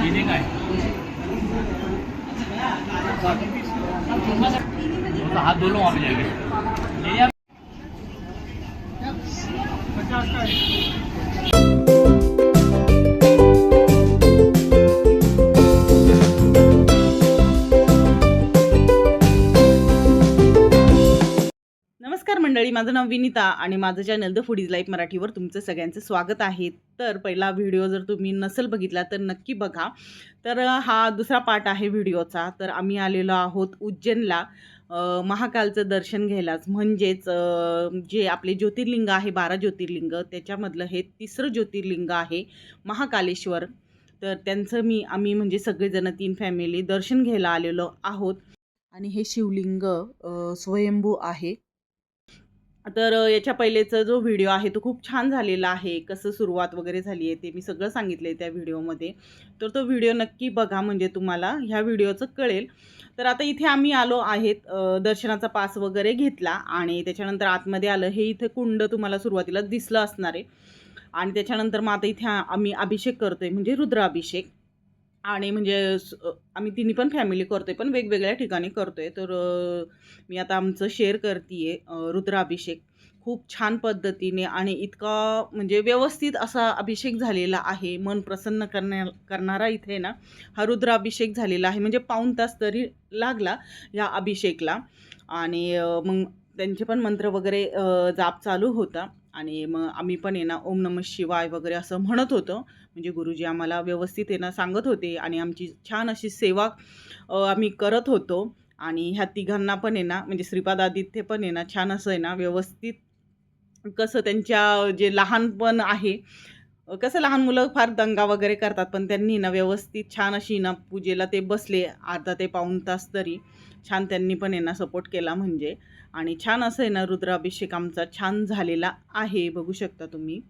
इन्हें का है वो तो नमस्कार मंडळी माझं नाव विनिता आणि माझं channel the food is life मराठीवर तुमचं सगळ्यांचं स्वागत आहे. तर पहिला व्हिडिओ जर तुम्ही नसेल बघितला तर नक्की बघा. तर हा दुसरा पार्ट आहे व्हिडिओचा तर आम्ही आलेलो आहोत उज्जैनला. महाकालचं दर्शन घ्यायलाच. म्हणजेच जे आपले ज्योतिर्लिंग आहे बारा ज्योतिर्लिंग त्याच्यामधलं हे तिसरं ज्योतिर्लिंग आहे महाकालेश्वर. तर त्यांचं मी आम्ही म्हणजे सगळेजण तीन फॅमिली दर्शन घ्यायला आलेलो आहोत. आणि हे शिवलिंग स्वयंभू आहे. तर याच्या पहिलेचा जो व्हिडिओ आहे तो खूप छान झालेला आहे. कसं सुरुवात वगैरे झाली आहे ते मी सगळं सांगितलं आहे त्या व्हिडिओमध्ये. तर तो व्हिडिओ नक्की बघा म्हणजे तुम्हाला ह्या व्हिडिओचं कळेल. तर आता इथे आम्ही आलो आहेत दर्शनाचा पास वगैरे घेतला आणि त्याच्यानंतर आतमध्ये आलं. हे इथे कुंड तुम्हाला सुरुवातीला दिसलं असणार आहे. आणि त्याच्यानंतर मग आता इथे आम्ही अभिषेक करतोय म्हणजे रुद्राभिषेक. आणि म्हणजे स- आम्ही तिन्ही पण फॅमिली करतोय पण वेगवेगळ्या ठिकाणी करतोय. तर मी आता आमचं शेअर करते रुद्राभिषेक. खूप छान पद्धतीने आणि इतका म्हणजे व्यवस्थित असा अभिषेक झालेला आहे मन प्रसन्न करण्या करणारा इथे ना हा रुद्राभिषेक झालेला आहे. म्हणजे पाऊण तास तरी लागला या अभिषेकला. आणि मग त्यांचे पण मंत्र वगैरे जाप चालू होता. आणि मग आम्ही पण आहे ना ओम नम शिवाय वगैरे असं म्हणत होतो. म्हणजे गुरुजी आम्हाला व्यवस्थित येणं सांगत होते आणि आमची छान अशी सेवा आम्ही करत होतो. आणि ह्या तिघांना पण आहे ना म्हणजे श्रीपाद आदित्य पण आहे ना छान असं आहे ना व्यवस्थित कसं त्यांच्या जे लहानपण आहे कसं लहान मुलं फार दंगा वगैरे करतात पण त्यांनी ना व्यवस्थित छान अशी ना पूजेला ते बसले अर्धा ते पाऊण तास तरी छान त्यांनी पण यांना ना सपोर्ट केला म्हणजे. आणि छान असं आहे ना रुद्राभिषेक आमचा छान झालेला आहे बघू शकता तुम्ही.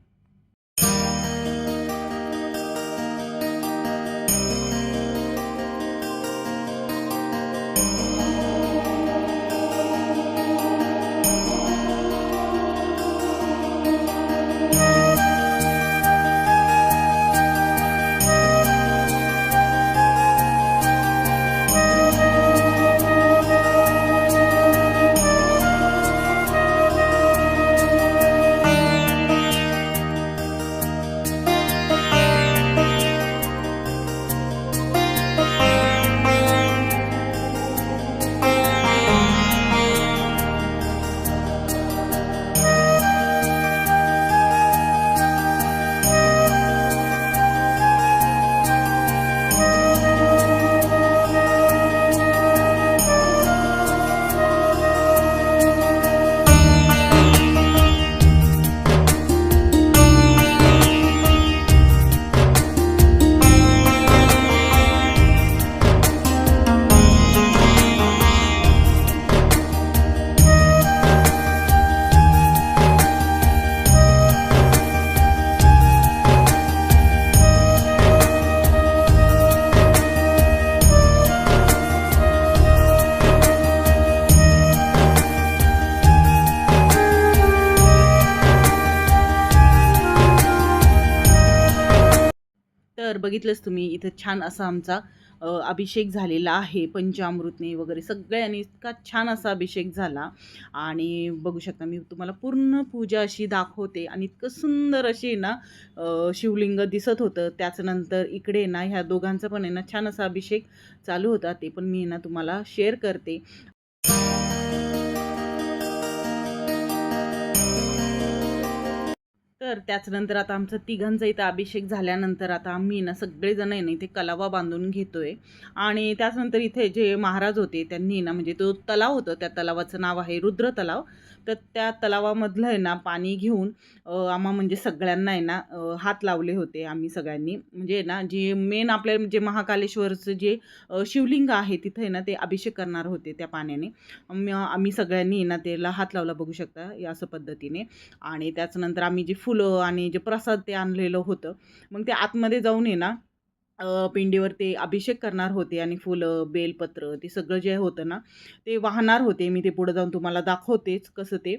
बघितलंच तुम्ही इथं छान असा आमचा अभिषेक झालेला आहे पंचामृतने वगैरे सगळ्यांनी इतका छान असा अभिषेक झाला. आणि बघू शकता मी तुम्हाला पूर्ण पूजा अशी दाखवते. आणि इतकं सुंदर अशी ना शिवलिंग दिसत होतं. त्याच्यानंतर इकडे ना ह्या दोघांचा पण आहे ना छान असा अभिषेक चालू होता. ते पण मी ना तुम्हाला शेअर करते. तर त्याचनंतर आता आमचं तिघांचा इथं अभिषेक झाल्यानंतर आता आम्ही ना सगळेजण आहे ना इथे कलावा बांधून घेतो आहे आणि त्याचनंतर इथे जे महाराज होते त्यांनी ना म्हणजे तो तलाव होतं त्या तलावाचं नाव आहे रुद्र तलाव. तर त्या तलावामधलं आहे ना पाणी घेऊन आम्हा म्हणजे सगळ्यांना आहे ना हात लावले होते आम्ही सगळ्यांनी. म्हणजे ना जे मेन आपल्या जे महाकालेश्वरचं जे शिवलिंग आहे तिथं आहे ना ते अभिषेक करणार होते त्या पाण्याने. आम्ही आम्ही सगळ्यांनी ना त्याला हात लावला बघू शकता या असं पद्धतीने. आणि त्याच्यानंतर आम्ही जे फुलं आणि जे प्रसाद ते आणलेलं होतं. मग ते आतमध्ये जाऊन आहे ना पिंडीवर ते अभिषेक करणार होते आणि फुलं बेलपत्र ते सगळं जे होतं ना ते वाहणार होते. मी ते पुढं जाऊन तुम्हाला दाखवतेच कसं ते.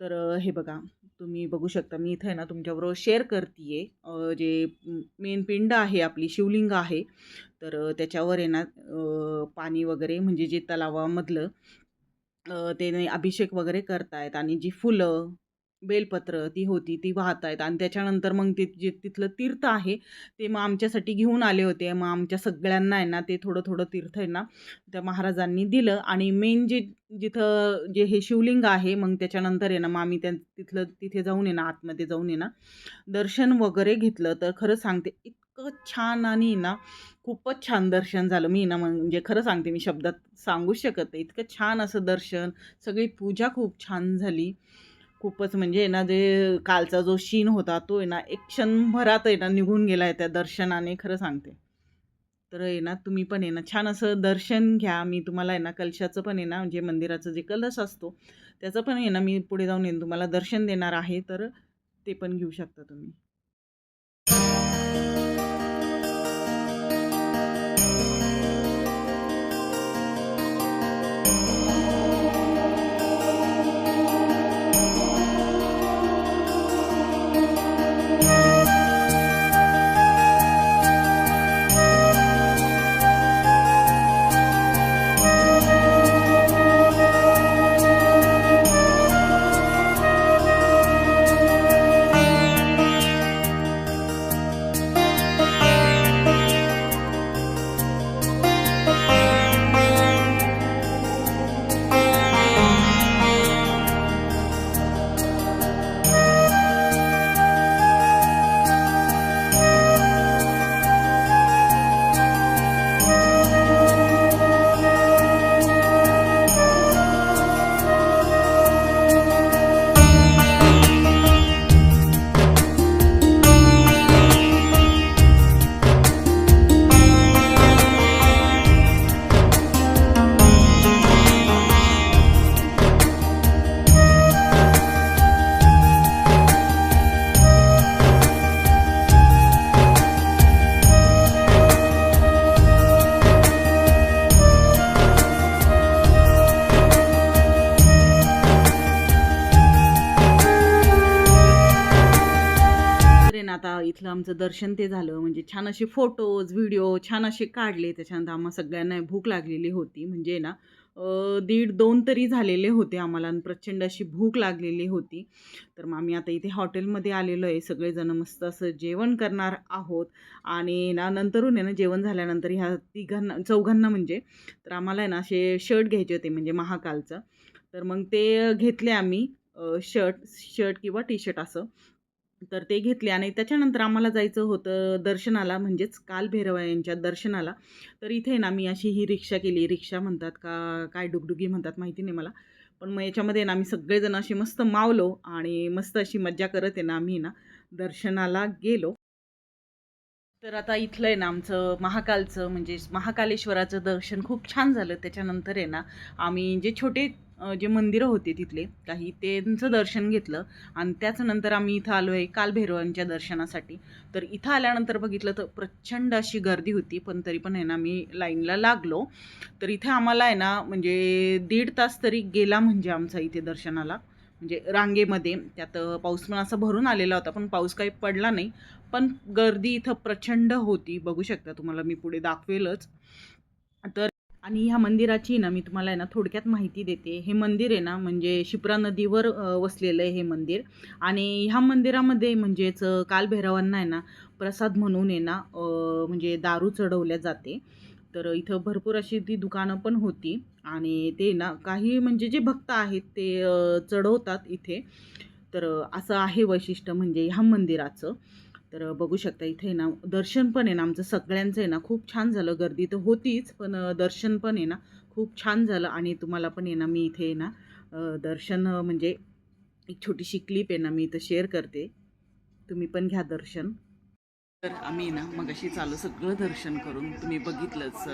तर हे बघा तुम्ही बघू शकता मी इथं आहे ना तुमच्याबरोबर शेअर करते जे मेन पिंड आहे आपली शिवलिंग आहे. तर त्याच्यावर आहे ना पाणी वगैरे म्हणजे जे तलावामधलं ते अभिषेक वगैरे करतायत. आणि जी फुलं बेलपत्र ती होती ती वाहत आहेत आणि त्याच्यानंतर मग ते जे तिथलं तीर्थ आहे ते मग आमच्यासाठी घेऊन आले होते. मग आमच्या सगळ्यांना आहे ना ते थोडं थोडं तीर्थ आहे ना त्या महाराजांनी दिलं. आणि मेन जे जिथं जे हे शिवलिंग आहे मग त्याच्यानंतर आहे ना मग आम्ही त्या तिथलं तिथे जाऊन आहे ना आतमध्ये जाऊन आहे ना दर्शन वगैरे घेतलं. तर खरं सांगते इतकं छान आणि ना खूपच छान दर्शन झालं. मी ना म्हणजे खरं सांगते मी शब्दात सांगूच शकत नाही. इतकं छान असं दर्शन सगळी पूजा खूप छान झाली. खूपच म्हणजे आहे ना जे कालचा जो शीन होता तो आहे ना एक क्षणभरात आहे ना निघून गेला आहे त्या दर्शनाने खरं सांगते. तर आहे ना तुम्ही पण आहे ना छान असं दर्शन घ्या. मी तुम्हाला आहे ना कलशाचं पण आहे ना म्हणजे मंदिराचं जे कलश असतो त्याचं पण आहे ना मी पुढे जाऊन येईन तुम्हाला दर्शन देणार आहे. तर ते पण घेऊ शकता तुम्ही. ना आमचं दर्शन ते झालं. म्हणजे छान असे फोटोज व्हिडिओ छान असे काढले. त्याच्यानंतर आम्हा सगळ्यांना भूक लागलेली होती. म्हणजे ना दीड दोन तरी झालेले होते आम्हाला प्रचंड अशी भूक लागलेली होती. तर मग आम्ही आता इथे हॉटेलमध्ये आलेलो आहे. सगळेजण मस्त असं जेवण करणार आहोत. आणि ना नंतरून आहे ना जेवण झाल्यानंतर ह्या तिघांना चौघांना म्हणजे तर आम्हाला आहे ना असे शर्ट घ्यायचे होते म्हणजे महाकालचं. तर मग ते घेतले आम्ही शर्ट शर्ट किंवा टी शर्ट असं. तर ते घेतले आणि त्याच्यानंतर आम्हाला जायचं होतं दर्शनाला म्हणजेच कालभैरव यांच्या दर्शनाला. तर इथे ना मी अशी ही रिक्षा केली. रिक्षा म्हणतात का काय डुगडुगी म्हणतात माहिती नाही मला. पण मग याच्यामध्ये ना आम्ही सगळेजण असे मस्त मावलो आणि मस्त अशी मज्जा करत आहे ना आम्ही ना दर्शनाला गेलो. तर आता इथलं आहे ना आमचं महाकालचं म्हणजे महाकालेश्वराचं दर्शन खूप छान झालं. त्याच्यानंतर आहे ना आम्ही जे छोटे जे मंदिरं होते तिथले काही त्यांचं दर्शन घेतलं आणि त्याचनंतर आम्ही इथं आलो आहे कालभैरवांच्या दर्शनासाठी. तर इथं आल्यानंतर बघितलं तर प्रचंड अशी गर्दी होती पण तरी पण आहे ना मी लाईनला लागलो. तर इथे आम्हाला आहे ना म्हणजे दीड तास तरी गेला म्हणजे आमचा इथे दर्शनाला. म्हणजे रांगेमध्ये त्यात पाऊस पण असा भरून आलेला होता पण पाऊस काही पडला नाही. पण गर्दी इथं प्रचंड होती बघू शकता तुम्हाला मी पुढे दाखवेलच. तर आणि ह्या मंदिराची ना मी तुम्हाला आहे ना थोडक्यात माहिती देते. हे मंदिर आहे ना म्हणजे शिप्रा नदीवर वसलेलं आहे हे मंदिर. आणि ह्या मंदिरामध्ये म्हणजेच कालभैरवांना आहे ना प्रसाद म्हणून आहे ना म्हणजे दारू चढवल्या जाते. तर इथं भरपूर अशी ती दुकानं पण होती. आणि ते ना काही म्हणजे जे भक्त आहेत ते चढवतात इथे. तर असं आहे वैशिष्ट्य म्हणजे ह्या मंदिराचं. तर बघू शकता इथे ना दर्शन पण आहे ना आमचं सगळ्यांचं आहे ना खूप छान झालं. गर्दी तर होतीच पण दर्शन पण आहे ना खूप छान झालं. आणि तुम्हाला पण आहे ना मी इथे आहे ना दर्शन म्हणजे एक छोटीशी क्लिप आहे ना मी इथं शेअर करते. तुम्ही पण घ्या दर्शन. तर आम्ही ना मग अशी चालू सगळं दर्शन करून तुम्ही बघितलंच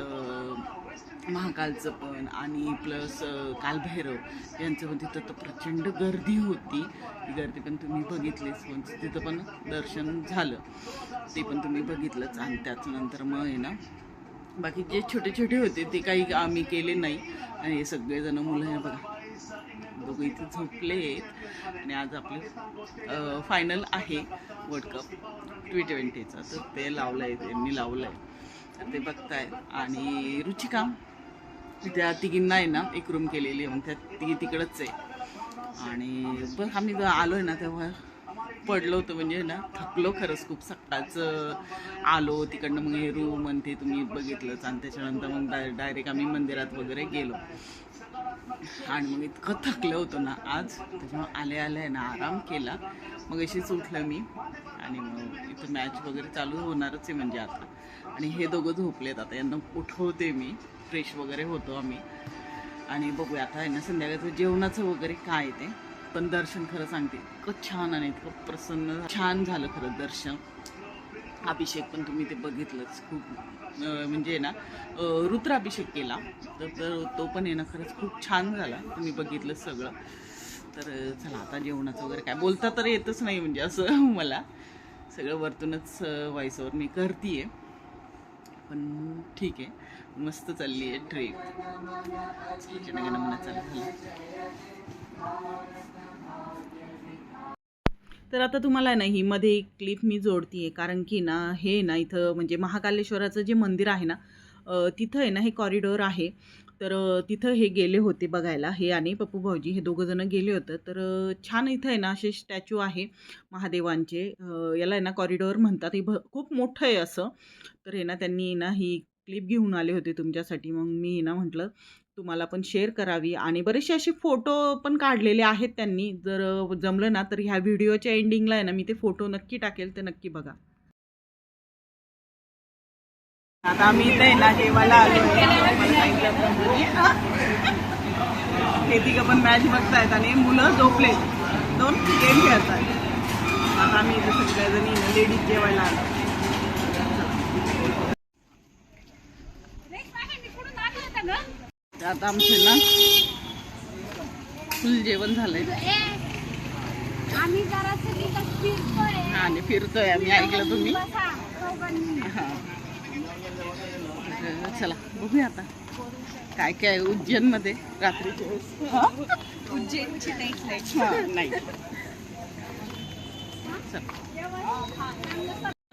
महाकालचं पण आणि प्लस कालभैरव यांचं पण तिथं तर प्रचंड गर्दी होती. ती गर्दी पण तुम्ही बघितलीच पण तिथं पण दर्शन झालं. ते पण तुम्ही बघितलंच आणि त्याच्यानंतर मग आहे ना बाकी जे छोटे छोटे होते ते काही आम्ही केले नाही. आणि हे सगळेजण मुलं आहे बघा. दोघं इथे झोपले आहेत आणि आज आपले फायनल आहे वर्ल्ड कप ट्वी ट्वेंटीचा तर ते लावलं आहे त्यांनी लावलं आहे तर ते बघतायत आणि रुचिका त्या तिघींना आहे ना एक रूम केलेली आहे. मग त्या तिघी तिकडंच आहे. आणि पण आम्ही जेव्हा आलो आहे ना तेव्हा पडलो होतो म्हणजे ना थकलो खरंच खूप. सकाळचं आलो तिकडनं मग हे रूम आणि ते तुम्ही बघितलंच. आणि त्याच्यानंतर मग डाय डायरेक्ट आम्ही मंदिरात वगैरे गेलो. आणि मग इतकं थकलं होतं ना आज. त्याच्यामुळे आले आले ना आराम केला. मग अशीच उठलं मी. आणि मग इथं मॅच वगैरे चालू होणारच आहे म्हणजे आता. आणि हे दोघं झोपलेत. आता यांना उठवते मी? फ्रेश वगैरे होतो आम्ही. आणि बघूया आता यांना ना संध्याकाळचं जेवणाचं वगैरे काय आहे ते. पण दर्शन खरं सांगते इतकं छान आणि इतकं प्रसन्न छान झालं खरं दर्शन. अभिषेक पण तुम्ही ते बघितलंच खूप. म्हणजे ना रुद्राभिषेक केला. तर तर तो पण आहे ना खरंच खूप छान झाला. तुम्ही बघितलं सगळं. तर चला आता जेवणाचं वगैरे काय. बोलता तर येतच नाही म्हणजे असं मला. सगळं वरतूनच व्हायसवर मी करते आहे पण ठीक आहे. मस्त चालली आहे ट्रेक तर आता तुम्हाला ना ही मध्ये एक क्लिप मी आहे कारण की ना हे ना इथं म्हणजे महाकालेश्वराचं जे मंदिर आहे ना तिथं आहे ना हे कॉरिडॉर आहे. तर तिथं हे गेले होते बघायला हे आणि पप्पू भाऊजी हे दोघं जण गेले होतं. तर छान इथं आहे ना असे स्टॅच्यू आहे महादेवांचे. याला आहे ना कॉरिडॉर म्हणतात. हे भ खूप मोठं आहे असं. तर हे ना त्यांनी ना ही क्लिप घेऊन आले होते तुमच्यासाठी. मग मी ना म्हटलं तुम्हाला पण शेअर करावी. आणि बरेचसे असे फोटो पण काढलेले आहेत त्यांनी. जर जमलं ना तर ह्या व्हिडिओच्या एंडिंगला आहे ना मी ते फोटो नक्की टाकेल ते नक्की बघा. आता आम्ही इथे ना जेवायला आलो हे तिघं पण मॅच बघतायत आणि मुलं झोपले दोन गेम खेळतात. आता आम्ही इथे सगळ्याजणी लेडीज जेवायला आलो. आता आमचे ना फुल जेवण झालंय. आणि फिरतोय. आम्ही ऐकलं तुम्ही. तर चला बघूया आता काय काय उज्जैनमध्ये रात्रीच्या वेळेस? उज्जैनची नाही.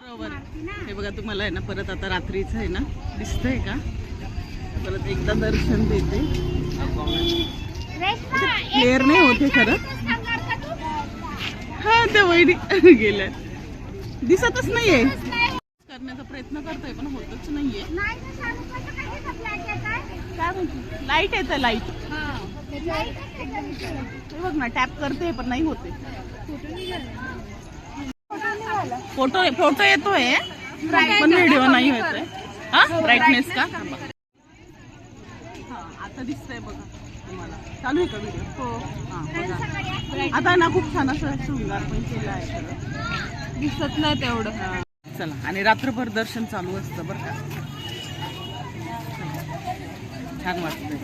बरोबर. हे बघा तुम्हाला आहे ना परत आता रात्रीचं आहे ना दिसतंय का? परत एकदा दर्शन देते. क्लिअर नाही होते खरं? हा त्या वैरी गेल्या दिसतच नाहीये. नाही. करण्याचा प्रयत्न करतोय पण होतच नाहीये. काय म्हणते? लाइट येतं लाइट. हे. बघ ना टॅप करते पण नाही होते फोटो. फोटो येतोय पण व्हिडिओ नाही होतोय. हा? ब्राईटनेस का? हा आता दिसतंय बघा तुम्हाला. चालू आहे का व्हिडिओ हो. हा आता ना खूप छान असं शृंगार पण केला आहे. दिसत नाही तेवढं. चला. आणि रात्रभर दर्शन चालू असतं बरं का. छान वाटतंय.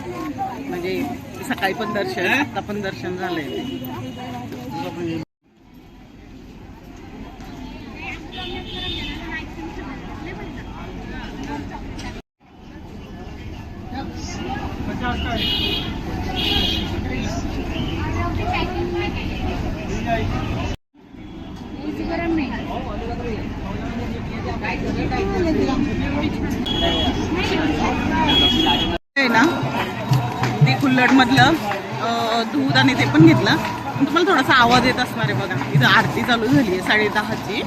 म्हणजे सकाळी पण दर्शन आता पण दर्शन झालंय गरम नाही आहे ना ते कुल्लडमधलं दूध आणि ते पण घेतलं. पण तुम्हाला थोडासा आवाज येत असणार आहे बघा. इथं आरती चालू झाली आहे साडे दहाची.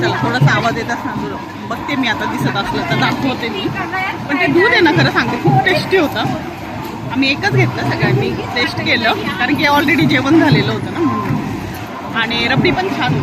चला थोडासा आवाज येत असणार बघते मी आता दिसत असलं तर दाखवते मी. पण ते दूध आहे ना खरं सांगते खूप टेस्टी होतं. आम्ही एकच घेतलं सगळ्यांनी टेस्ट केलं. कारण की ऑलरेडी जेवण झालेलं होतं ना म्हणून आणि रबडी पण छान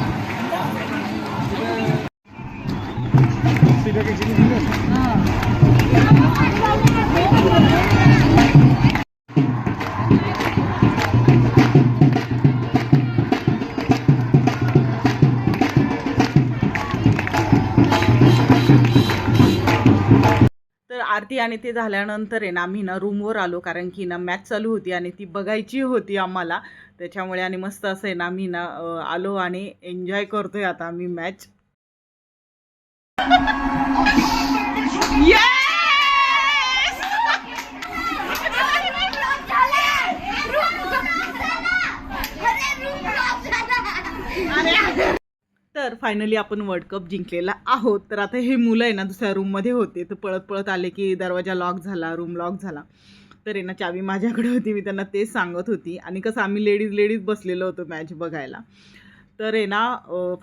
आरती आणि ते झाल्यानंतर आहे ना आम्ही ना रूमवर आलो कारण की ना मॅच चालू होती आणि ती बघायची होती आम्हाला. त्याच्यामुळे आणि मस्त असं आहे ना आम्ही ना आलो आणि एन्जॉय करतोय आता आम्ही मॅच तर फायनली आपण वर्ल्ड कप जिंकलेला आहोत. तर आता हे मुलं आहे ना दुसऱ्या रूममध्ये होते. तर पळत पळत आले की दरवाजा लॉक झाला रूम लॉक झाला. तर आहे ना चावी माझ्याकडे होती मी त्यांना तेच सांगत होती. आणि कसं आम्ही लेडीज लेडीज बसलेलो होतो मॅच बघायला. तर आहे ना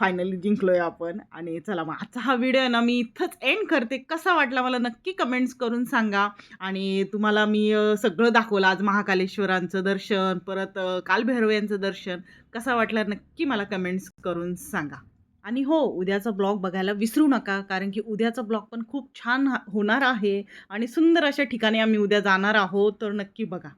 फायनली जिंकलो आहे आपण. आणि चला मग आजचा हा व्हिडिओ आहे ना मी इथंच एंड करते. कसा वाटला मला नक्की कमेंट्स करून सांगा. आणि तुम्हाला मी सगळं दाखवलं आज महाकालेश्वरांचं दर्शन परत कालभैरव यांचं दर्शन. कसा वाटला नक्की मला कमेंट्स करून सांगा. आणि हो उद्याचा ब्लॉग बघायला विसरू नका कारण की उद्याचा ब्लॉग पण खूप छान हा- होणार आहे आणि सुंदर अशा ठिकाणी आम्ही उद्या जाणार आहोत तर नक्की बघा.